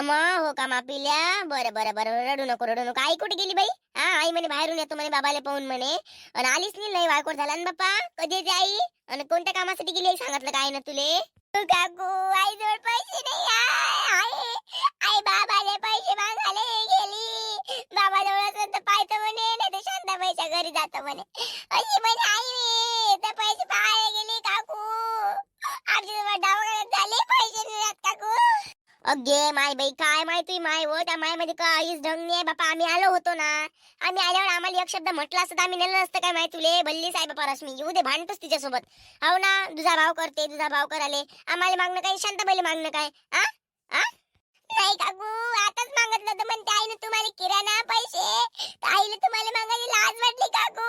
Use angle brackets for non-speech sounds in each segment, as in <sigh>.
अमा हो का मापिल्या? बरं बरं बरं. रडू नको रडू नको. आई कुठे गेली बाई? हा आई म्हणे बाहेरून येतो म्हणे बाबाला पाहून म्हणे. आणि आलीच नाही लय वाळकोट झाला. ना बाप्पा कधी येते आई? आणि कोणत्या कामासाठी गेली आई? सांगितलं काय ना तुले? काकू आई जवळ पैसे नाही आहे. आई आई बाबाले पैसे मागायला गेली. बाबा जवळ असं तर पाहतो म्हणे नाही तर शांताबाईच्या घरी जातो म्हणे. अशी म्हणे आई मी तर पैसे पाहायला गेली काकू. आमच्या जवळ दवाखान्यात झाले पैसे नाही राहत काकू अगे माय बाई काय माहिती माय हो त्या मायमध्ये काहीच ढंग नाही बापा. आम्ही आलो होतो ना. आम्ही आल्यावर आम्हाला एक शब्द म्हटला असतं आम्ही नेलं नसतं काय माहिती तुले. बल्ली साहेब बापा रश्मी येऊ दे भांडतोच तिच्यासोबत. हो ना तुझा भाव करते तुझा भाव कराले. आम्हाला मागणं काय? शांताबाईला मागणं काय? आ? आ? नाही काकू आताच मागत नव्हतं म्हणते आईने तुम्हाला किराणा पैसे. आईने तुम्हाला मागायची लाज वाटली काकू.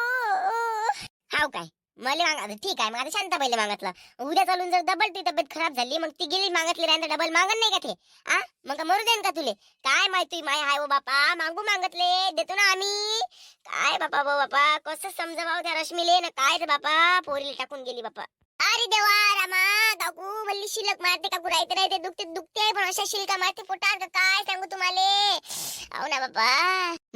हाव काय? मला मागा ठीक आहे मग आता पहिले मागितलं. उद्या चालून जर डबल ती तब्येत खराब झाली मग ती गेली मागतली राहिलं डबल मागत नाही का ते? आ? मग का मरू देन का तुले? काय माहिती माय हाय ओ बापा मागू मागतले देतो ना आम्ही. काय बापा बो बापा कसं समजावं त्या रश्मीले ना काय रे बापा पोरीला टाकून गेली बापा. अरे देवा रामा काकू मल्ली शिल्लक मारते काकू राहते राहते दुखते दुखते पण अशा शिल्का मारते पोटात काय सांगू तुम्हाला? हो ना बापा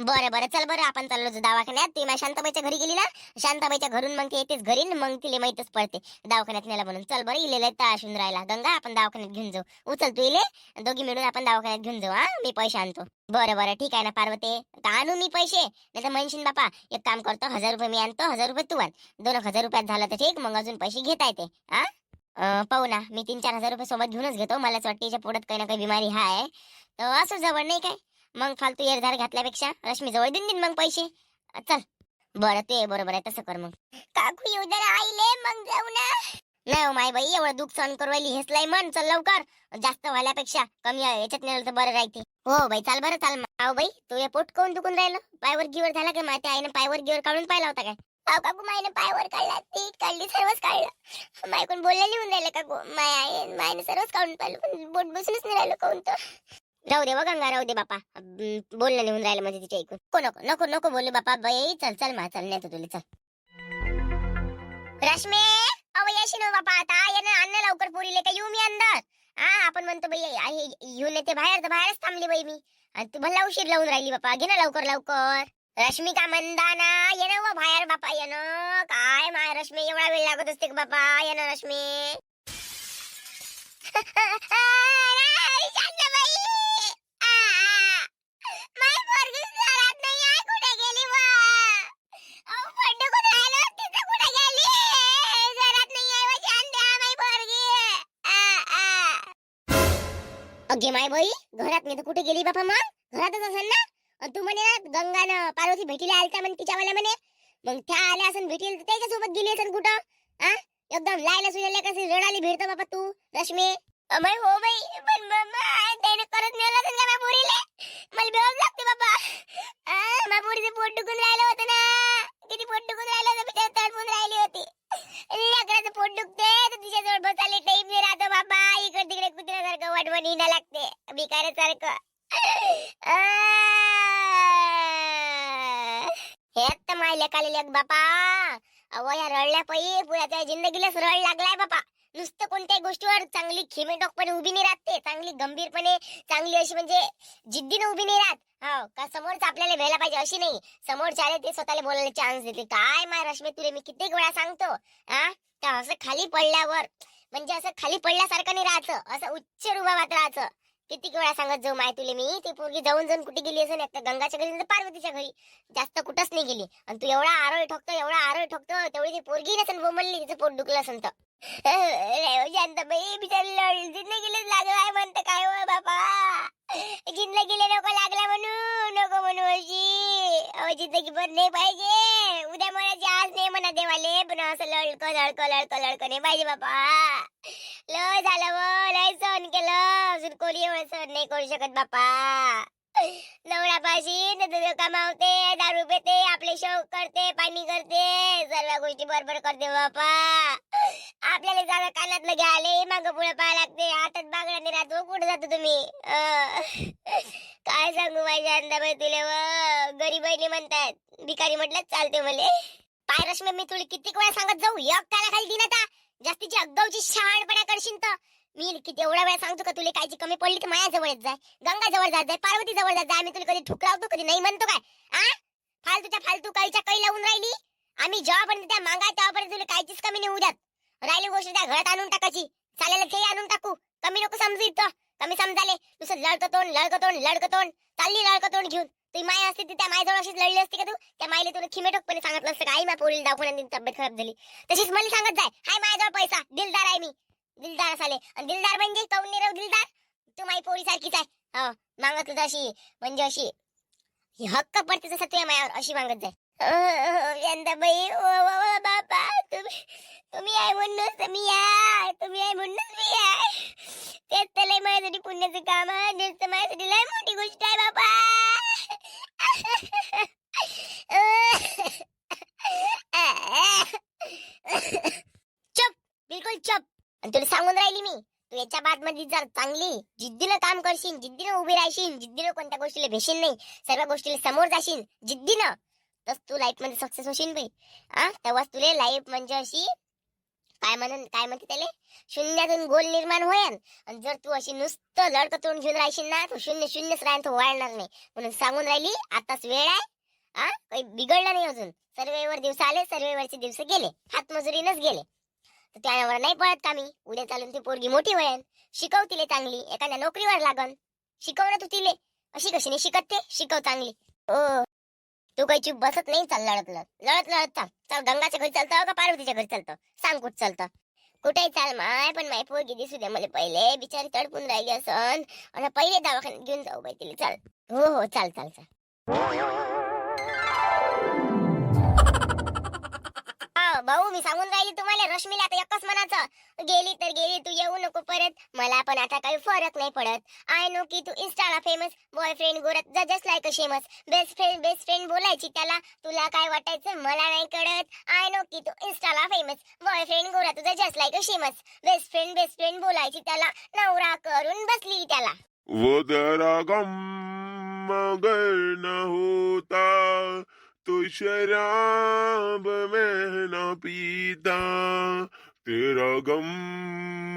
बरं बरं चल बरं आपण चाललो होतो दवाखान्यात. ती माझ्या शांताबाईच्या घरी गेली ना. शांताबाईच्या घरून मग ती येतेच घरी मग तिला माहितच पडते. दवाखान्यात नेला म्हणून. चल बरं इलेला ताशून राहिला. गंगा आपण दवाखान्यात घेऊन जाऊ. उचल तू इले. दोघी मिळून आपण दवाखान्यात घेऊन जाऊ हा. मी पैसे आणतो. बरं बरं ठीक आहे ना पार्वते. तर आणू मी पैसे. नाही तर म्हणशील बापा एक काम करतो हजार रुपये मी आणतो हजार रुपये तू आण. दोन हजार रुपयात झालं तर ठीक मग अजून पैसे घेता ते हा? पाहू ना मी तीन चार हजार रुपये सोबत घेऊनच घेतो. मला असं वाटतं याच्या पोटात काही ना काही बिमारी हाय तर असं जवळ नाही काय? मग फालतू एरधार घातल्यापेक्षा रश्मी जवळ देऊन देईन मग पैसे. चल. बरं ते बरोबर आहे तसं कर मग. काकू येऊ दे आईले मग जाऊ ना. नाही हो, माय बाई एवढं दुःख सहन करू राहिली हेच लाई मन. चल लवकर. जास्त व्हायल्यापेक्षा कमी याच्यात नेलं तर बरं राहते. हो बाई चाल बरं चाल. आहो बाई तू हे पोट कोण दुखून राहिलं? पायवर गिवर झाला का माहिती? आईनं पायवर गिवर काढून पाहिला होता काय? काव काकू मायनं पायावर काढला पीठ काढली सर्वच काढलं. माय कोण बोललेली लिहून राहिलं काकू माय आहे मायनं सर्वच काढून पाहिलं पण बोट बसूनच नाही राहिलं काऊन तर. राहू दे व गंगा राहू दे बापा. अं, बोलणं निघून राहिलं म्हणजे तिच्या ऐकून. को नको नको नको बोलू बापा. बाई चल चल मा चल नाही तुला चल. रश्मी अव येशी नो हो बापा आता. येणं अन्न लवकर पोरीले का येऊ मी अंदर. हा आपण म्हणतो बाई आहे येऊन येते बाहेर तर बाहेरच थांबली बाई मी. आणि तू भला उशीर लावून राहिली बापा. घे ना लवकर लवकर. रश्मिका मंदाना ये ना व बाहेर बापा ये ना काय माय रश्मी एवढा वेळ लागत असते का बापा? ये ना रश्मी. कुठे गेली कुठे गेली? अगे माय बाई घरात नाही तर कुठे गेली बापा मग? घरातच असेल ना? गंगानं पार्वती भेटीला आलता म्हणे तिच्यावाला म्हणे. मग त्या आल्या असं भेटीला त्याच्या सोबत गेली असेल कुठं? हा एकदम लायला सुजल्या कसे रडाली भेटतो बाबा तू रश्मी. अमय हो बाई पण त्याने करत नेलं का माझ्या पोरीले? मला बेहोश लागते बाबा. आ, माझ्या पोरीचं पोट दुखून राहिलं होतं ना. किती पोट दुखून राहिलं होतं बिचारी तळपून राहिली होती. लेकराचं पोट दुखते तर तिच्याजवळ बसायला टाईम नाही राहतो बाबा. इकडे तिकडे कुत्र्यासारखं वटवण हिंडा लागते भिकाऱ्यासारखं. हेच हे तर माय लेखाले लेख बापा. अव या रडल्या पायी पुऱ्या जिंदगीलाच रड लागलाय बापा. नुसतं कोणत्याही गोष्टीवर चांगली खेमेटोकपणे उभी नाही राहते चांगली गंभीरपणे चांगली अशी म्हणजे जिद्दीने उभी नाही राहत. हो का समोरच आपल्याला भेला पाहिजे अशी नाही. समोरच्याने ते स्वतःला बोलायला चान्स देते. काय माय रश्मी तुले मी कित्येक वेळा सांगतो? हा तर असं खाली पडल्यावर म्हणजे असं खाली पडल्यासारखं नाही राहायचं. असं उच्च रुबाबात राहायचं. किती वेळा सांगत जाऊ माय तुले मी? ती पोरगी जाऊन जाऊन कुठे गेली असेल? एकतर गंगाच्या घरी पार्वतीच्या घरी. जास्त कुठंच नाही गेली. आणि तू एवढा आरोळ ठोकतो एवढा आरोळ ठोकतो तेवढी ती पोरगी नसेल बोमलली तिचं पोट दुखलं असेल तर. <laughs> शांताबाई बिचारी जिंदगीलाच लागला आहे म्हणतं काय हो बाबा गेले नको लागला म्हणू नको म्हणू अशी. अहो जिंदगी भर नाही पाहिजे. उद्या मनाची आज नाही म्हणा देवाले पण असं लडकं लडकं लडकं लडकं नाही पाहिजे बापा. लय झालं व लय सहन केलं. अजून कोणी एवढं सहन नाही करू शकत बापा नवरा पाशी नंतर कमावते दारू पेते आपले शौक करते पाणी करते. सर्व गोष्टी बरोबर करते बापा आपल्याला जागा कानात घ्याले माग पुढे पाहा लागते. हातात बागडाने राहतो कुठे जातो तुम्ही? काय सांगू माझ्या अंदाबाई तुला व? गरीबाईने म्हणतात भिकारी म्हटलं चालते मले. पाय रश्मी मी तुला किती वेळा सांगत जाऊ? एक काला खाली दिन आता. जास्तीची अगाऊची शहाणपणा करशील तर. मी किती एवढा वेळा सांगतो का तुला कायची कमी पडली तर माया जवळच जाय. गंगा जवळ जात जाय पार्वती जवळ जात जाय. आम्ही तुला कधी ठुकरावतो कधी नाही म्हणतो काय? आ? फालतूच्या फालतू काळीच्या कळी लावून राहिली? आम्ही जेव्हापर्यंत त्या मागाय तेव्हापर्यंत तुला कायचीच कमी नाही उद्यात राहिली गोष्ट त्या घरात आणून टाकायची. चालेल ते आणून टाकू. कमी नको समजू इथं. कमी समजाले. नुसतं लडकं तोंड लडकं तोंड लडकं तोंड. चालली लडकं तोंड घेऊन. ती माय असते ती त्या मायजवळ अशीच लढली असती का तू? त्या मायले तुला खिमेटोकपणे सांगितलं असतं का आई माझ्या पोरीला दवाखान्यात तब्येत खराब झाली. तशीच मला सांगत जाय हाय माझ्याजवळ पैसा दिलदार आहे मी. दिलदार असाले. आणि दिलदार म्हणजे कौन निरव दिलदार? तू माई पोरी सारखीच आहे. हो मागत अशी म्हणजे अशी. ही हक्क पडते जसं तुझ्या मायावर अशी मागत जाय. यंदाबाई ओ बाबा तुम्ही तुम्ही आहे म्हणूनच मी आहे तुम्ही आहे म्हणूनच मी आहे. तेच तर लय माझ्यासाठी पुण्याचं काम आहे तेच तर माझ्यासाठी लय मोठी गोष्ट आहे बाबा. चुप बिलकुल चुप. आणि तुला सांगून राहिली मी तू याच्या बादमध्ये जर चांगली जिद्दीनं काम करशील जिद्दीनं उभी राहशील जिद्दीनं कोणत्या गोष्टीला भेशील नाही सर्व गोष्टीला समोर जाशील जिद्दीनं तस तू लाईफमध्ये सक्सेस होशील बाई. हा तेव्हाच तुला लाईफ म्हणजे अशी काय म्हणून काय म्हणते त्याले? शून्यातून गोल निर्माण होईल आणि जर तू अशी नुसतं लडकं तोंड घेऊन राहशील ना तू शून्य शून्यच राहील तो वाढणार नाही. म्हणून सांगून राहिली आताच वेळ आहे. हा काही बिघडलं नाही अजून. सर्वेवर दिवस आले सर्वेवरचे दिवस गेले. हातमजुरीनच गेले. तर त्यावर नाही पळत का मी? उद्या चालून ती पोरगी मोठी होईल शिकव तिले चांगली. एखाद्या नोकरीवर लागन. शिकव ना तू तिले. अशी कशी नाही शिकत ते? शिकव चांगली. ओ. तू काही चूप बसत नाही चाल लढत लढत. लढत लढत चाल. चाल गंगाच्या घरी चालतं का पार्वतीच्या घरी चालतं? सांग कुठ चालतं? कुठेही चाल माय पण माय पोरगी दिसू दे मला पहिले. बिचारी तडपून राहिली असन. आणि पहिले दवाखान्यात घेऊन जाऊ बाई तिला. चाल. हो हो चाल चाल चाल. भाऊ मी सांगून राहिली तुम्हाला रश्मीला आता एकच म्हणायचं गेली तर गेली तू येऊ नको परत. मला पण आता काही फरक नाही पडत. आय नो की तू इंस्टाला फेमस बॉयफ्रेंड गोरत जस्ट लाईक अ शेमस बेस्ट फ्रेंड बेस्ट फ्रेंड बोलायची त्याला. तुला काय वाटायचं? मला नाही कळत. आय नो की तू इंस्टाला फेमस बॉयफ्रेंड गोरा तुझा जस्ट लाईक अ शेमस बेस्ट फ्रेंड बेस्ट फ्रेंड बोलायची त्याला. नवरा करून बसली त्याला. वो जरा गम मगर न होता. तो शराब में न पीता, तेरा गम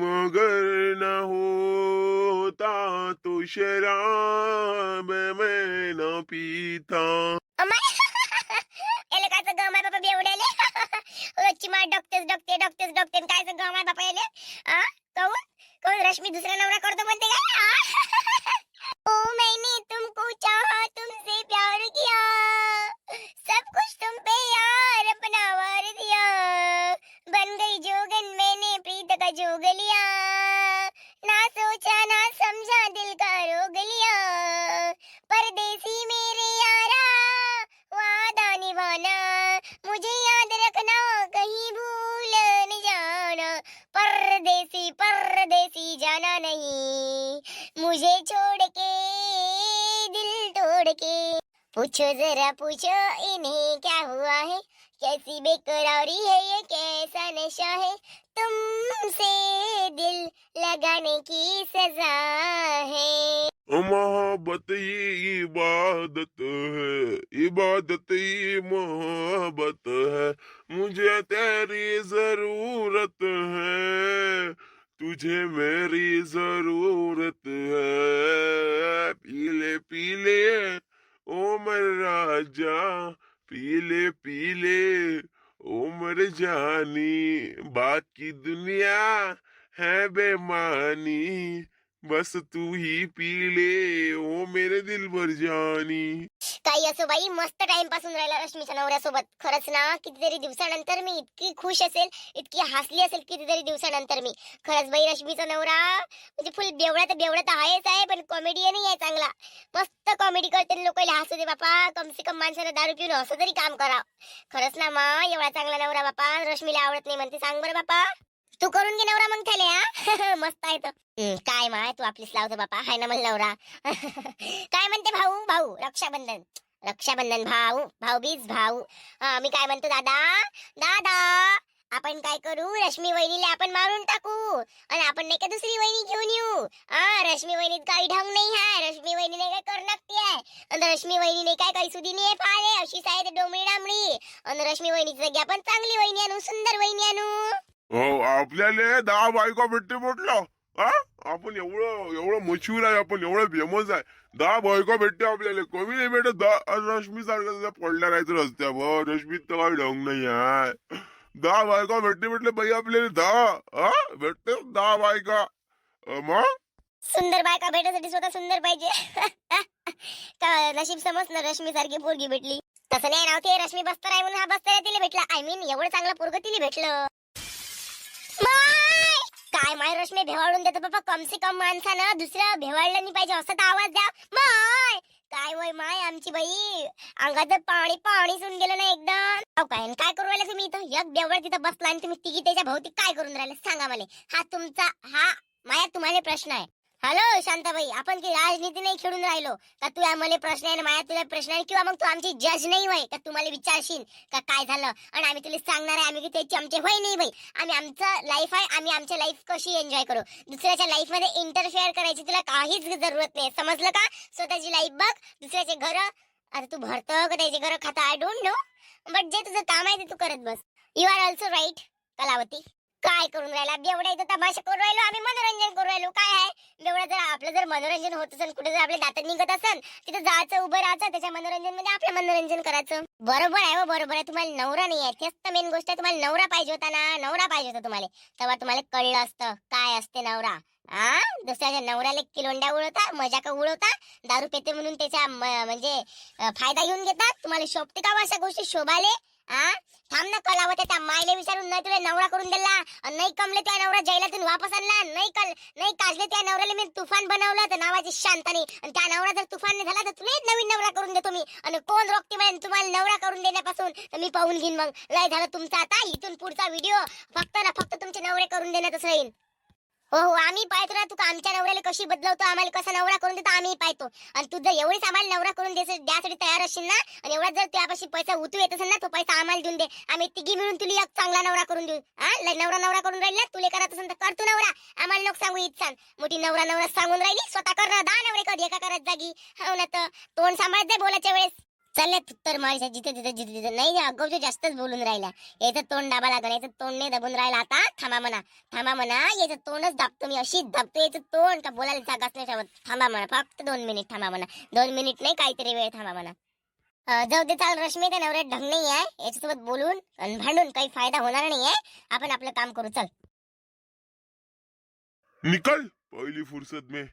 मगर न होता तो शराब में न पीता। <laughs> <laughs> डॉक्टर दुसरा <laughs> मैंने, तुमको चाहा, तुमसे प्यार किया। सब कुछ तुम पे यार अपना वार दिया बन गई जोगन मैंने प्रीत का जोग लिया ना सोचा ना समझा दिल का रोग लिया परदेसी मेरे यारा वादा निभाना। मुझे याद रखना कहीं भूल न जाना। परदेसी परदेसी जाना नहीं। मुझे छोड़ पूछो जरा पूछो, इन्हें क्या हुआ है? कैसी बेकरारी है ये, कैसा नशा है? तुमसे दिल लगाने की सजा है। मोहब्बत ये इबादत है, इबादत ये मोहब्बत है, मुझे तेरी ज़रूरत है, तुझे मेरी ज़रूरत है। राजा पीले पीले उम्र जानी बाकी दुनिया है बेमानी। बस तू ही पी ले ओ मेरे दिल भर जानी. काही असो बाई मस्त टाइमपासून राहिला रश्मीच्या नवऱ्यासोबत. खरंच ना कितीतरी दिवसानंतर मी इतकी खुश असेल इतकी हसली असेल कितीतरी दिवसानंतर मी. खरंच बाई रश्मीचा नवरा म्हणजे फुल बेवडा तर बेवडा तर आहेच आहे पण कॉमेडियनही आहे चांगला. मस्त कॉमेडी करते लोक हसू दे बापा. कम से कम माणसाला दारू पिऊन असं तरी काम करा खरंच ना मा एवढा चांगला नवरा बापा. रश्मीला आवडत नाही म्हणते सांग बरं बापा. तू करून घे नवरा मग त्याले हा? <laughs> मस्त आहे तो. काय माय तू आपलीच लावतो बापा. हाय ना मला नवरा. <laughs> काय म्हणते भाऊ? भाऊ रक्षाबंधन. रक्षाबंधन भाऊ भाऊबीज भाऊ. मी काय म्हणतो दादा? दादा आपण काय करू? रश्मी वहिनीला आपण मारून टाकू. आणि आपण नाही का दुसरी वहिनी घेऊन येऊ? हा रश्मी वहिनीत काही ढंग नाही आहे. रश्मी वहिनी नाही काय करणार नक्की आहे. आणि रश्मी वहिनी नाही काय काही सुधी नाही फाळे अशीच आहे ते डोमळी डांबळी आणि रश्मी वहिनीची जागी आपण चांगली वहिनी आणू सुंदर वहिनी आणू. हो आपल्याला दहा बायको भेटते म्हटलं. हा? आपण एवढं एवढं मशहूर आहे आपण एवढं फेमस आहे. दहा बायको भेटते आपल्याला. कमी नाही भेटत दहा रश्मी सारखं पडल्या राहायचं रस्त्यावर. रश्मीत तर काही ढंग नाही आहे. दहा बायका भेटते भेटले बाई आपल्याला दहा. हा? भेटते दहा बायका. मग? सुंदर बायका भेटायसाठी स्वतः सुंदर पाहिजे. <laughs> नशीब समज ना रश्मी सारखी पोरगी भेटली. तसं नाही नाव ते रश्मी बस्तर आहे म्हणून हा बस्तर तिला भेटला. आय मीन एवढं चांगलं पोरग तिला भेटलं. माय! काय माय रश्मी भेवाळून देतो बाबा. कम से कम माणसानं दुसरं भेवाळलं नाही पाहिजे असं तर आवाज द्या. माय! काय वय माय आमची बाई? अंगात पाणी पाणी सुन गेलं ना एकदम. अहो काय काय करू राहिले तुम्ही इथं? एक देवळ तिथं बसला आणि तुम्ही तिघी त्याच्या भोवती काय करून राहिले? सांगा मला. हा तुमचा हा माया तुम्हाला प्रश्न आहे. हॅलो शांताबाई. आपण की राजनीती नाही खेळून राहिलो. का तू आम्हाला प्रश्न आहे माया तुला प्रश्न आहे? किंवा मग तू आमची जज नाही होय? का तुम्हाला विचारशील? का काय झालं? आणि आम्ही तुला सांगणार आहे आम्ही की त्याची आमचे होय नाही भाई आम्ही आमचं लाईफ आहे आम्ही आमच्या लाईफ कशी एन्जॉय करू? दुसऱ्याच्या लाईफमध्ये इंटरफेअर करायची तुला काहीच जरूरत नाही. समजलं का? स्वतःची लाईफ बघ दुसऱ्याचे घर. आता तू भरतं का त्याचे घर खाता? आय डोंट नो बट जे तुझं काम आहे ते तू करत बस. You are also right Kalavati. काय करून राहिला? एवढा इथं तमाशा करून राहिलो आम्ही मनोरंजन करून राहिलो. काय आहे? बेवढा जर आपलं जर मनोरंजन होत असेल कुठे जर आपले दात निघत असेल तिथं जायचं उभं राहायचं त्याच्या मनोरंजनमध्ये आपलं मनोरंजन करायचं. बरोबर आहे हो, बरोबर आहे. तुम्हाला नवरा नाही आहे. तेच तर मेन गोष्ट आहे. तुम्हाला नवरा पाहिजे होता ना नवरा पाहिजे होता तुम्हाला. तेव्हा तुम्हाला कळलं असतं काय असते नवरा? आ? दुसऱ्याच्या नवऱ्याला किलोंड्या उडवता मजा का उडवता दारू पेते म्हणून त्याचा म्हणजे फायदा घेऊन घेतात. तुम्हाला शोभते का हो अशा गोष्टी? शोभाले? आ? थांब ना कलावत त्या मायले विचारून नाही तुला नवरा करून दिला. नाही कमले त्या नवरा जैलातून वापस आणला. नाही कल नाही काजले त्या नवऱ्याला मी तुफान बनवलं तर नावाची शांतानी. आणि त्या नवरा जर तुफान नाही झाला तर तुला नवीन नवरा करून देतो मी. आणि कोण रोखते म्हणे तुम्हाला नवरा करून देण्यापासून? तर मी पाहून घेईन मग. लय झालं तुमचा आता इथून पुढचा व्हिडिओ. फक्त ना फक्त तुमचे नवरे करून देण्यातच राहील हो हो आम्ही पाहतो ना तू आमच्या नवऱ्याला कशी बदलवतो आम्हाला कसा नवरा करून देतो आम्ही पाहतो. आणि तू जर एवढीच आम्हाला नवरा करून द्यासाठी तयार असशील ना आणि एवढा जर त्यापाशी पैसा उतू येत असेल ना तो पैसा आम्हाला देऊन दे. आम्ही तिघी मिळून तुला एक चांगला नवरा करून देऊ. हा नवरा नवरा करून राहिला तुले करत असेल तर कर तू नवरा. आम्हाला लोक सांगू इच्छा मोठी नवरा नवरा सांगून राहिली स्वतः कर ना दहा नवरे कर एका करत जागी. हो ना तर तोंड सांभाळत जाय बोलायच्या वेळेस. चालले तर मारीच्या जिथे तिथे जिथे तिथे. नाही अगोदर जास्तच बोलून राहिला याचं तोंड दाबा लागलं याचं तोंड नाही दाबून राहिला. आता थांबा म्हणा थांबा म्हणा याचं तोंडच दाबतो मी. अशी दाबतो याचं तोंड. का बोलायला जागाच नाही ठेवत थांबा म्हणा फक्त दोन मिनिट थांबा म्हणा. दोन मिनिट नाही काहीतरी वेळ थांबा म्हणा. जाऊ दे चाल रश्मी त्या नवऱ्यात ढंग नाही आहे. याच्यासोबत बोलून भांडून काही फायदा होणार नाही आहे. आपण आपलं काम करू चल. निकल पहिली फुर्सत में.